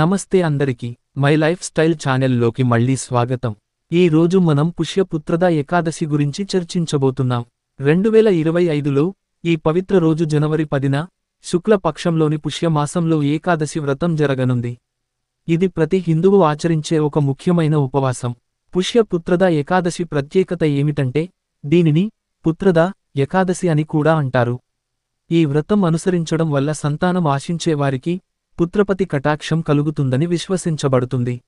నమస్తే అందరికి my life style ఛానల్లోకి మళ్ళీ స్వాగతం. ఈ రోజు మనం పుష్యపుత్రద ఏకాదశి గురించి చర్చించబోతున్నాం. రెండు వేల ఇరవై ఐదులో ఈ పవిత్ర రోజు జనవరి పదిన శుక్లపక్షంలోని పుష్యమాసంలో ఏకాదశి వ్రతం జరగనుంది. ఇది ప్రతి హిందువు ఆచరించే ఒక ముఖ్యమైన ఉపవాసం. పుష్యపుత్రద ఏకాదశి ప్రత్యేకత ఏమిటంటే దీనిని పుత్రద ఏకాదశి అని కూడా అంటారు. ఈ వ్రతం అనుసరించడం వల్ల సంతానం ఆశించేవారికి పుత్రపతి కటాక్షం కలుగుతుందని విశ్వసించబడుతుంది.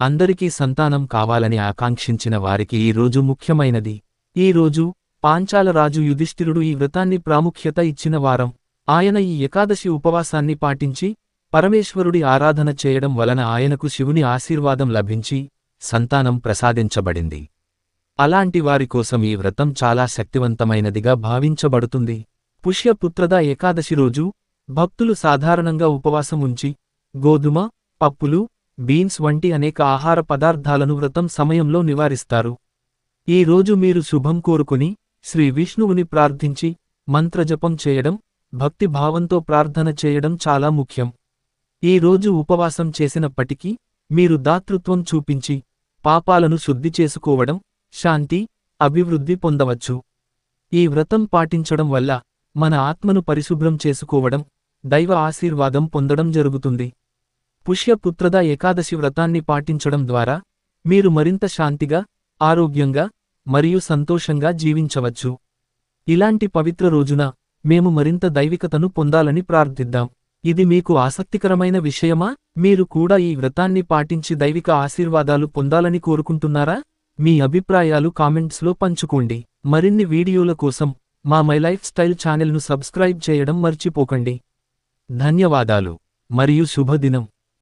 అందరికీ సంతానం కావాలని ఆకాంక్షించిన వారికి ఈ రోజు ముఖ్యమైనది. ఈ రోజు యుధిష్ఠిరుడు ఈ వ్రతాన్ని ప్రాముఖ్యత ఇచ్చిన వారం. ఆయన ఈ ఏకాదశి ఉపవాసాన్ని పాటించి పరమేశ్వరుడి ఆరాధన చేయడం వలన ఆయనకు శివుని ఆశీర్వాదం లభించి సంతానం ప్రసాదించబడింది. అలాంటి వారి కోసం ఈ వ్రతం చాలా శక్తివంతమైనదిగా భావించబడుతుంది. పుష్యపుత్రద ఏకాదశి రోజు భక్తులు సాధారణంగా ఉపవాసం ఉంచి గోధుమ పప్పులు బీన్స్ వంటి అనేక ఆహార పదార్థాలను వ్రతం సమయంలో నివారిస్తారు. ఈ రోజు మీరు శుభం కోరుకుని శ్రీ విష్ణువుని ప్రార్థించి మంత్రజపం చేయడం భక్తి భావంతో ప్రార్థన చేయడం చాలా ముఖ్యం. ఈ రోజు ఉపవాసం చేసినప్పటికీ మీరు దాతృత్వం చూపించి పాపాలను శుద్ధి చేసుకోవడం శాంతి అభివృద్ధి పొందవచ్చు. ఈ వ్రతం పాటించడం వల్ల మన ఆత్మను పరిశుభ్రం చేసుకోవడం దైవ ఆశీర్వాదం పొందడం జరుగుతుంది. పుష్యపుత్రద ఏకాదశి వ్రతాన్ని పాటించడం ద్వారా మీరు మరింత శాంతిగా ఆరోగ్యంగా మరియు సంతోషంగా జీవించవచ్చు. ఇలాంటి పవిత్ర రోజున మేము మరింత దైవికతను పొందాలని ప్రార్థిద్దాం. ఇది మీకు ఆసక్తికరమైన విషయమా? మీరు కూడా ఈ వ్రతాన్ని పాటించి దైవిక ఆశీర్వాదాలు పొందాలని కోరుకుంటున్నారా? మీ అభిప్రాయాలు కామెంట్స్లో పంచుకోండి. మరిన్ని వీడియోల కోసం మా మై లైఫ్ స్టైల్ ఛానల్ను సబ్స్క్రైబ్ చేయడం మర్చిపోకండి. ధన్యవాదాలు మరియు శుభదినం.